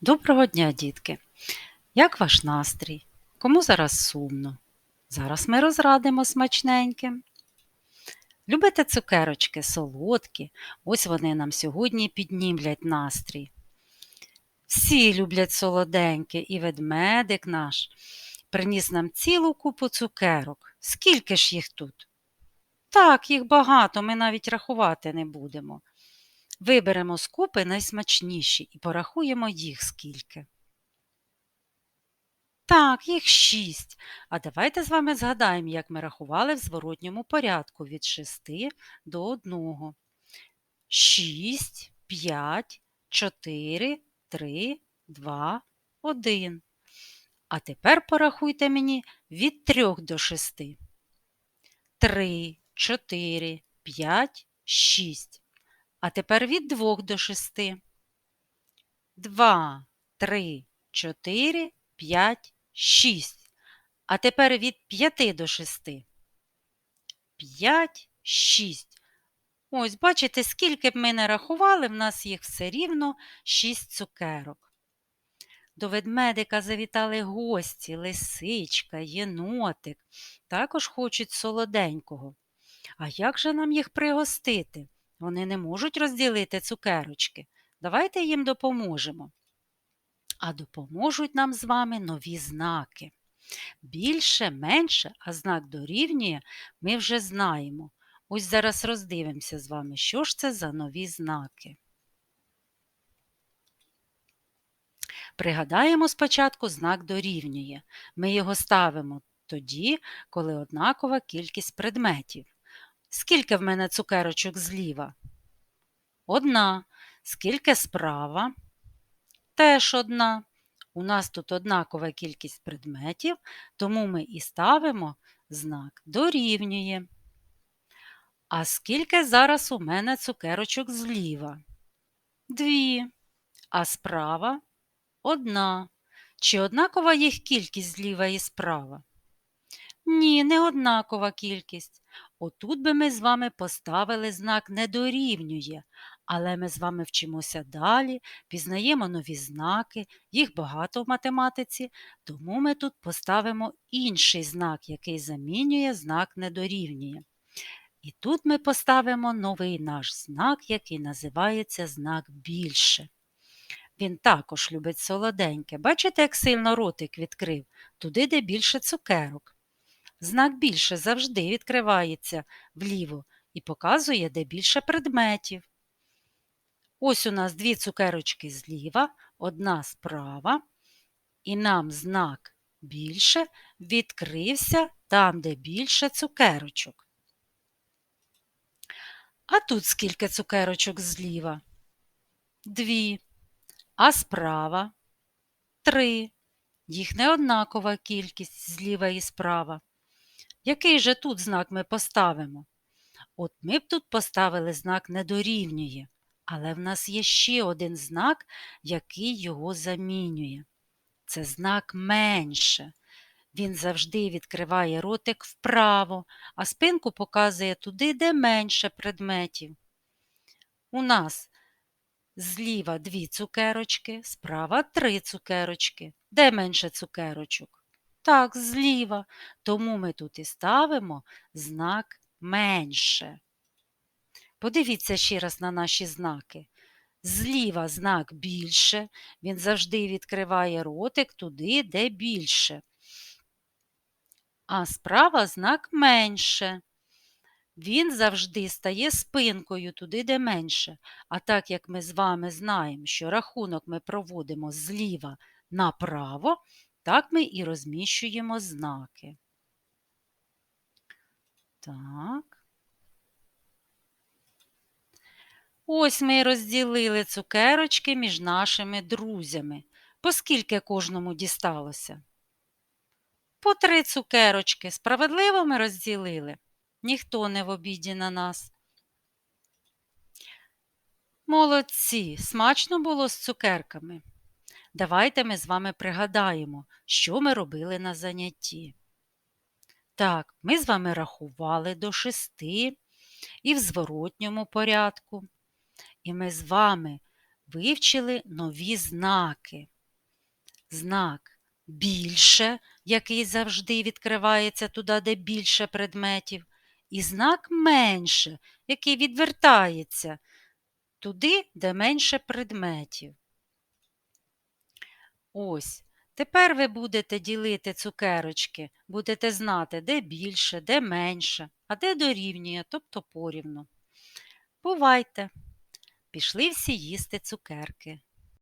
Доброго дня, дітки! Як ваш настрій? Кому зараз сумно? Зараз ми розрадимо смачненьким. Любите цукерочки, солодкі, ось вони нам сьогодні піднімлять настрій. Всі люблять солоденьке, і ведмедик наш приніс нам цілу купу цукерок. Скільки ж їх тут? Так, їх багато, ми навіть рахувати не будемо. Виберемо з купи найсмачніші і порахуємо їх скільки. Так, їх шість. А давайте з вами згадаємо, як ми рахували в зворотньому порядку від шести до одного. Шість, п'ять, чотири, три, два, один. А тепер порахуйте мені від трьох до шести. Три, чотири, п'ять, шість. А тепер від двох до шести. Два, три, чотири, п'ять, шість. А тепер від п'яти до шести. П'ять, шість. Ось, бачите, скільки б ми не рахували, в нас їх все рівно шість цукерок. До ведмедика завітали гості, лисичка, єнотик. Також хочуть солоденького. А як же нам їх пригостити? Вони не можуть розділити цукерочки. Давайте їм допоможемо. А допоможуть нам з вами нові знаки. Більше, менше, а знак дорівнює, ми вже знаємо. Ось зараз роздивимося з вами, що ж це за нові знаки. Пригадаємо спочатку знак дорівнює. Ми його ставимо тоді, коли однакова кількість предметів. Скільки в мене цукерочок зліва? Одна. Скільки справа? Теж одна. У нас тут однакова кількість предметів, тому ми і ставимо знак дорівнює. А скільки зараз у мене цукерочок зліва? Дві. А справа одна. Чи однакова їх кількість зліва і справа? Ні, не однакова кількість. Отут би ми з вами поставили знак не дорівнює, але ми з вами вчимося далі, пізнаємо нові знаки, їх багато в математиці, тому ми тут поставимо інший знак, який замінює знак не дорівнює. І тут ми поставимо новий наш знак, який називається знак більше. Він також любить солоденьке. Бачите, як сильно ротик відкрив, туди, де більше цукерок. Знак більше завжди відкривається вліво і показує, де більше предметів. Ось у нас дві цукерочки зліва, одна справа, і нам знак більше відкрився там, де більше цукерочок. А тут скільки цукерочок зліва? Дві. А справа три. Їх не однакова кількість зліва і справа. Який же тут знак ми поставимо? От ми б тут поставили знак не дорівнює, але в нас є ще один знак, який його замінює. Це знак менше. Він завжди відкриває ротик вправо, а спинку показує туди, де менше предметів. У нас зліва дві цукерочки, справа три цукерочки. Де менше цукерочок? Так, зліва. Тому ми тут і ставимо знак менше. Подивіться ще раз на наші знаки. Зліва знак більше, він завжди відкриває ротик туди, де більше. А справа знак менше. Він завжди стає спинкою туди, де менше. А так як ми з вами знаємо, що рахунок ми проводимо зліва направо, так ми і розміщуємо знаки. Так. Ось ми і розділили цукерочки між нашими друзями. По скільки кожному дісталося? По три цукерочки. Справедливо ми розділили. Ніхто не в обіді на нас. Молодці, смачно було з цукерками. Давайте ми з вами пригадаємо, що ми робили на занятті. Так, ми з вами рахували до шести і в зворотньому порядку. І ми з вами вивчили нові знаки. Знак більше, який завжди відкривається туди, де більше предметів, і знак менше, який відвертається туди, де менше предметів. Ось, тепер ви будете ділити цукерочки, будете знати, де більше, де менше, а де дорівнює, тобто порівну. Бувайте! Пішли всі їсти цукерки.